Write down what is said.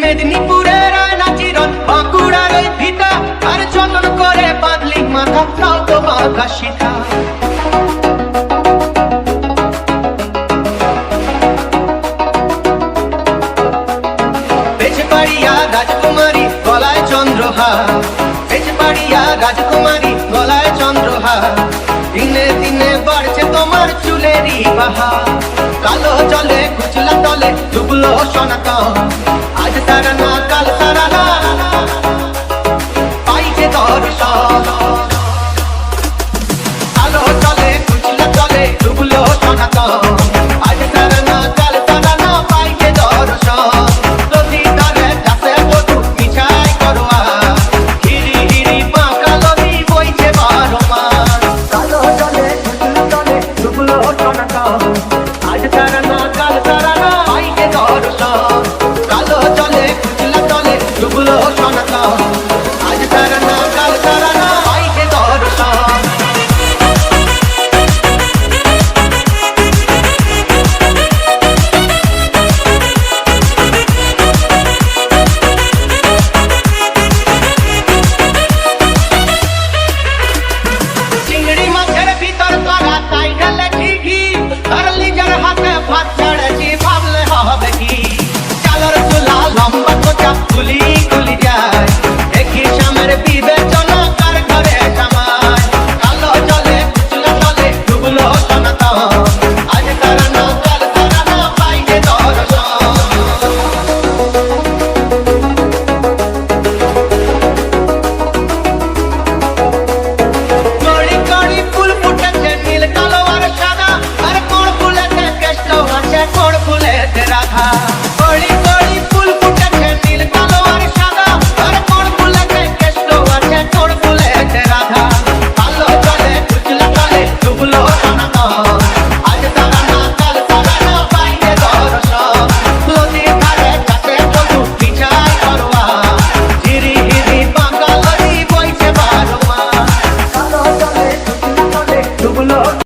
মেদিনীপুরের আয়না চিরন বাঁকুড়ার ওই ভিটা আর করে বাঁধলি মাথা, তাও তো গলায় চন্দ্রহা বেজবাড়িয়া রাজকুমারী গলায় চন্দ্রহা দিনে দিনে বাড়ছে তোমার চুলেরই বাহা কালো জলে, কুচলা তলে, ডুবলো সোনাত আজ তারা না, কাল তারা না। পাইছে দর্শন কালো জলে, কুচলা তলে, ডুবলো সোনাত